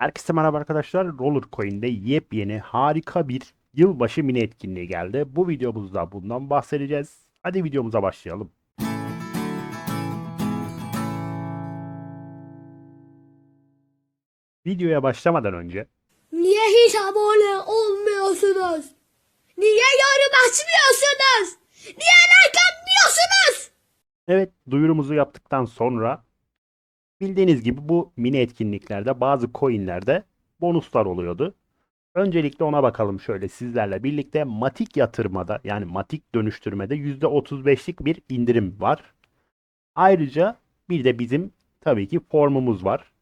Herkese merhaba arkadaşlar. Roller Coin'de yepyeni harika bir yılbaşı mini etkinliği geldi. Bu videomuzda bundan bahsedeceğiz. Hadi videomuza başlayalım. Videoya başlamadan önce Niye hiç abone olmuyorsunuz? Niye yorum açmıyorsunuz? Niye like atmıyorsunuz? evet duyurumuzu yaptıktan sonra bildiğiniz gibi bu mini etkinliklerde bazı coinlerde bonuslar oluyordu. Öncelikle ona bakalım şöyle sizlerle birlikte matik yatırmada yani matik dönüştürmede %35'lik bir indirim var. Ayrıca bir de bizim tabii ki formumuz var.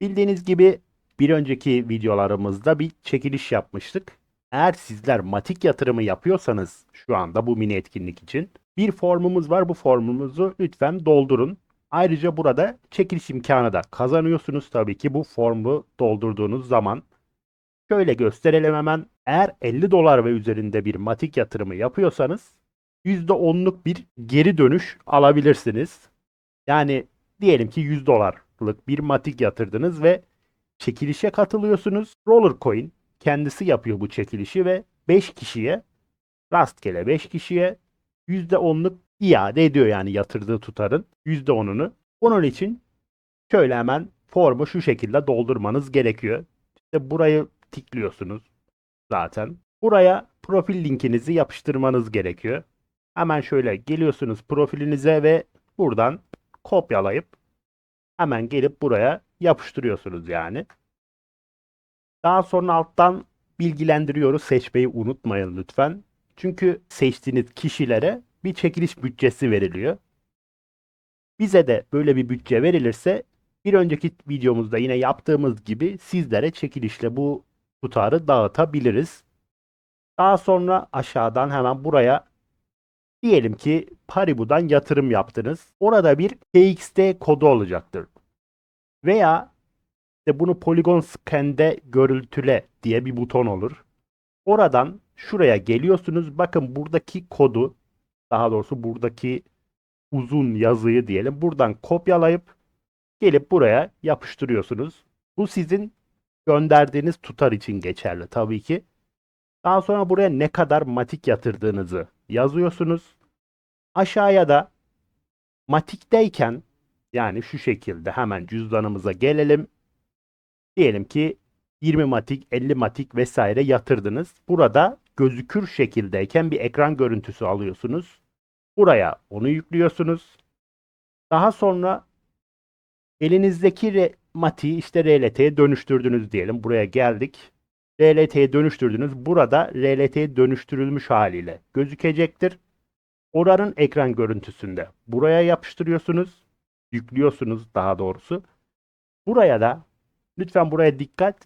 Bildiğiniz gibi bir önceki videolarımızda bir çekiliş yapmıştık. Eğer sizler matik yatırımı yapıyorsanız şu anda bu mini etkinlik için bir formumuz var. Bu formumuzu lütfen doldurun. Ayrıca burada çekiliş imkanı da kazanıyorsunuz tabii ki bu formu doldurduğunuz zaman. Şöyle gösterelim hemen. Eğer 50 dolar ve üzerinde bir matik yatırımı yapıyorsanız %10'luk bir geri dönüş alabilirsiniz. Yani diyelim ki 100 dolarlık bir matik yatırdınız ve çekilişe katılıyorsunuz. Roller Coin kendisi yapıyor bu çekilişi ve 5 kişiye rastgele 5 kişiye %10'luk iade ediyor yani yatırdığı tutarın %10'unu. Bunun için şöyle hemen formu şu şekilde doldurmanız gerekiyor. İşte burayı tıklıyorsunuz zaten. Buraya profil linkinizi yapıştırmanız gerekiyor. Hemen şöyle geliyorsunuz profilinize ve buradan kopyalayıp hemen gelip buraya yapıştırıyorsunuz yani. Daha sonra alttan bilgilendiriyoruz. Seçmeyi unutmayın lütfen. Çünkü seçtiğiniz kişilere bir çekiliş bütçesi veriliyor. Bize de böyle bir bütçe verilirse bir önceki videomuzda yine yaptığımız gibi sizlere çekilişle bu tutarı dağıtabiliriz. Daha sonra aşağıdan hemen buraya diyelim ki Paribu'dan yatırım yaptınız. Orada bir TXT kodu olacaktır. Veya işte bunu Polygon Scan'de görüntüle diye bir buton olur. Oradan şuraya geliyorsunuz. Bakın buradaki kodu daha doğrusu buradaki uzun yazıyı diyelim buradan kopyalayıp gelip buraya yapıştırıyorsunuz. Bu sizin gönderdiğiniz tutar için geçerli tabii ki. Daha sonra buraya ne kadar matik yatırdığınızı yazıyorsunuz. Aşağıya da matikteyken yani şu şekilde hemen cüzdanımıza gelelim. Diyelim ki 20 matik, 50 matik vesaire yatırdınız. Burada gözükür şekildeyken bir ekran görüntüsü alıyorsunuz. Buraya onu yüklüyorsunuz. Daha sonra elinizdeki matiği işte RLT'ye dönüştürdünüz diyelim. Buraya geldik. RLT'ye dönüştürdünüz. Burada RLT'ye dönüştürülmüş haliyle gözükecektir. Oranın ekran görüntüsünde buraya yapıştırıyorsunuz. Yüklüyorsunuz daha doğrusu. Buraya da lütfen buraya dikkat.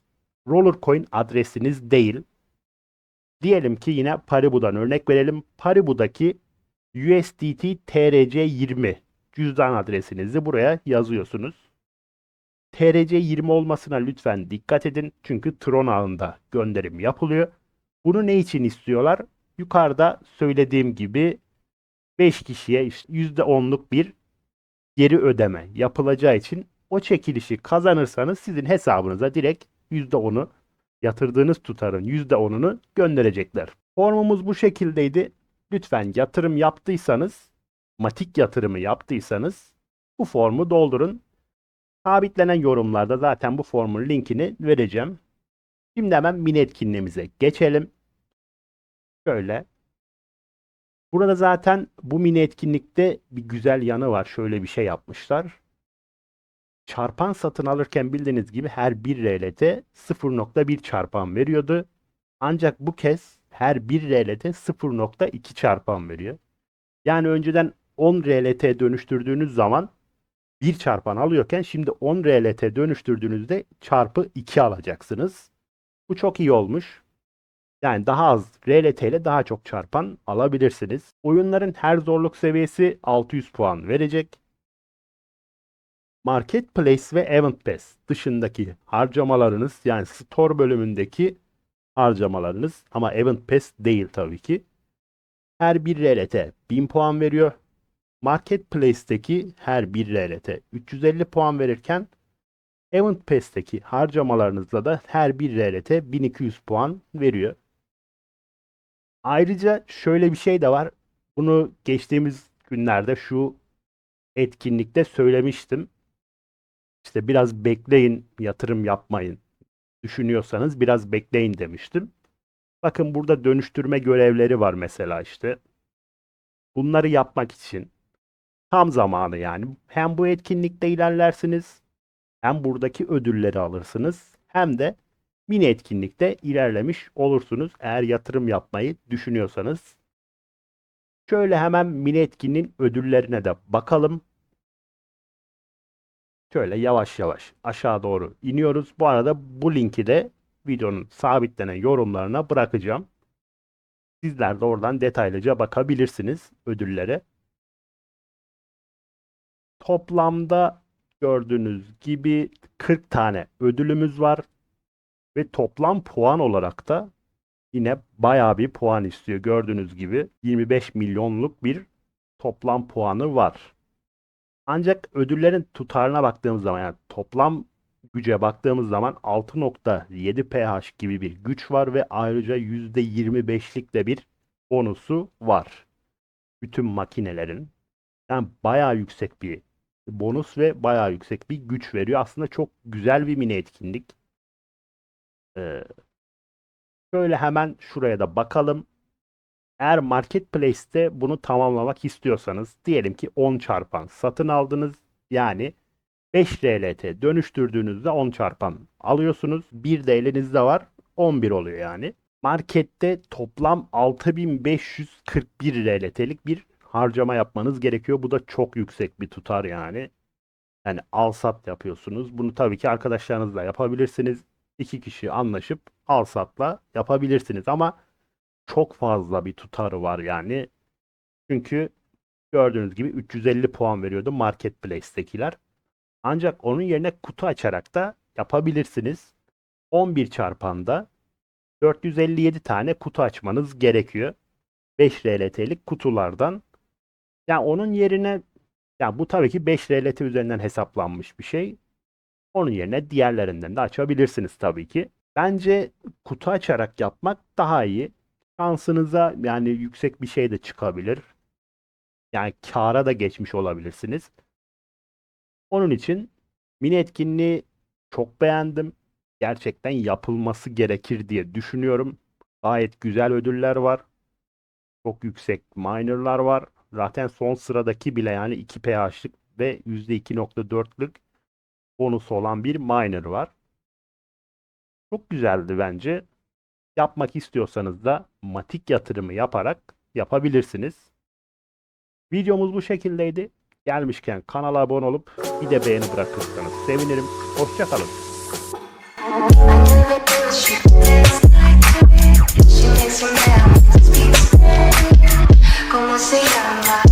Rollercoin adresiniz değil. Diyelim ki yine Paribu'dan örnek verelim. Paribu'daki USDT TRC20 cüzdan adresinizi buraya yazıyorsunuz. TRC20 olmasına lütfen dikkat edin. Çünkü Tron ağında gönderim yapılıyor. Bunu ne için istiyorlar? Yukarıda söylediğim gibi 5 kişiye işte %10'luk bir geri ödeme yapılacağı için o çekilişi kazanırsanız sizin hesabınıza direkt %10'u yatırdığınız tutarın %10'unu gönderecekler. Formumuz bu şekildeydi. Lütfen yatırım yaptıysanız, matik yatırımı yaptıysanız bu formu doldurun. Sabitlenen yorumlarda zaten bu formun linkini vereceğim. Şimdi hemen mini etkinliğimize geçelim. Şöyle. Burada zaten bu mini etkinlikte bir güzel yanı var. Şöyle bir şey yapmışlar. Çarpan satın alırken bildiğiniz gibi her 1 RLT 0.1 çarpan veriyordu. Ancak bu kez her 1 RLT 0.2 çarpan veriyor. Yani önceden 10 RLT dönüştürdüğünüz zaman 1 çarpan alıyorken şimdi 10 RLT dönüştürdüğünüzde çarpı 2 alacaksınız. Bu çok iyi olmuş. Yani daha az RLT ile daha çok çarpan alabilirsiniz. Oyunların her zorluk seviyesi 600 puan verecek. Marketplace ve Event Pass dışındaki harcamalarınız yani store bölümündeki harcamalarınız ama Event Pass değil tabii ki. Her bir RLT 1000 puan veriyor. Marketplace'teki her bir RLT 350 puan verirken Event Pass'teki harcamalarınızla da her bir RLT 1200 puan veriyor. Ayrıca şöyle bir şey de var. Bunu geçtiğimiz günlerde şu etkinlikte söylemiştim. İşte biraz bekleyin, yatırım yapmayın. Düşünüyorsanız biraz bekleyin demiştim. Bakın burada dönüştürme görevleri var mesela işte. Bunları yapmak için tam zamanı yani. Hem bu etkinlikte ilerlersiniz, hem buradaki ödülleri alırsınız, hem de mini etkinlikte ilerlemiş olursunuz eğer yatırım yapmayı düşünüyorsanız. Şöyle hemen mini etkinliğin ödüllerine de bakalım. Şöyle yavaş yavaş aşağı doğru iniyoruz. Bu arada bu linki de videonun sabitlenen yorumlarına bırakacağım. Sizler de oradan detaylıca bakabilirsiniz ödüllere. Toplamda gördüğünüz gibi 40 tane ödülümüz var. Ve toplam puan olarak da yine bayağı bir puan istiyor. Gördüğünüz gibi 25 milyonluk bir toplam puanı var. Ancak ödüllerin tutarına baktığımız zaman yani toplam güce baktığımız zaman 6.7 pH gibi bir güç var ve ayrıca %25'lik de bir bonusu var. Bütün makinelerin. Yani bayağı yüksek bir bonus ve bayağı yüksek bir güç veriyor. Aslında çok güzel bir mini etkinlik. Ee, şöyle hemen şuraya da bakalım. Eğer Marketplace'te bunu tamamlamak istiyorsanız diyelim ki 10 çarpan satın aldınız. Yani 5 RLT dönüştürdüğünüzde 10 çarpan alıyorsunuz. Bir de elinizde var 11 oluyor yani. Markette toplam 6541 RLT'lik bir harcama yapmanız gerekiyor. Bu da çok yüksek bir tutar yani. Yani al sat yapıyorsunuz. Bunu tabii ki arkadaşlarınızla yapabilirsiniz. İki kişi anlaşıp al satla yapabilirsiniz ama çok fazla bir tutarı var yani. Çünkü gördüğünüz gibi 350 puan veriyordu Marketplace'tekiler. Ancak onun yerine kutu açarak da yapabilirsiniz. 11 çarpanda 457 tane kutu açmanız gerekiyor. 5 RLT'lik kutulardan. Yani onun yerine ya bu tabii ki 5 RLT üzerinden hesaplanmış bir şey. Onun yerine diğerlerinden de açabilirsiniz tabii ki. Bence kutu açarak yapmak daha iyi. Şansınıza yani yüksek bir şey de çıkabilir. Yani kâra da geçmiş olabilirsiniz. Onun için mini etkinliği çok beğendim. Gerçekten yapılması gerekir diye düşünüyorum. Gayet güzel ödüller var. Çok yüksek miner'lar var. Zaten son sıradaki bile yani 2 pH'lık ve %2.4'lük bonusu olan bir miner var. Çok güzeldi bence. Yapmak istiyorsanız da matik yatırımı yaparak yapabilirsiniz. Videomuz bu şekildeydi. Gelmişken kanala abone olup bir de beğeni bırakırsanız sevinirim. Hoşçakalın. Como se llama?